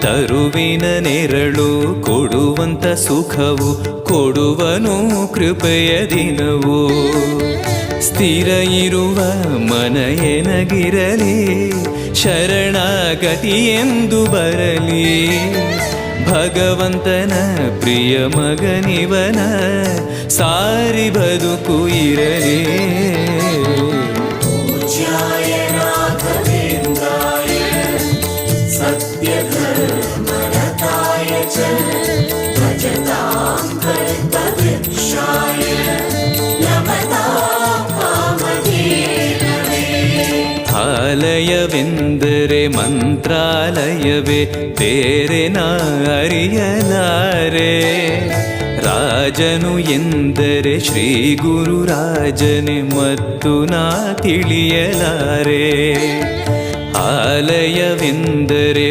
ತರುವಿನ ನೆರಳು ಕೊಡುವಂತ ಸುಖವು, ಕೊಡುವನು ಕೃಪೆಯ ದಿನವು. ಸ್ಥಿರ ಇರುವ ಮನ ಎನಗಿರಲಿ ಶರಣಾಗತಿ ಎಂದು ಬರಲಿ. ಭಗವಂತನ ಪ್ರಿಯ ಮಗನಿವನ ಸಾರಿ ಬದುಕು ಇರಲಿ. ஆலயவெந்தரே மந்திராலயவே தேரேனா அறியலாரே ರಾಜನು ಎಂದರೆ ಶ್ರೀ ಗುರು ರಾಜನೆ ಮತ್ತು ನಾ ತಿಳಿಯಲಾರೆ ಆಲಯವೆಂದರೆ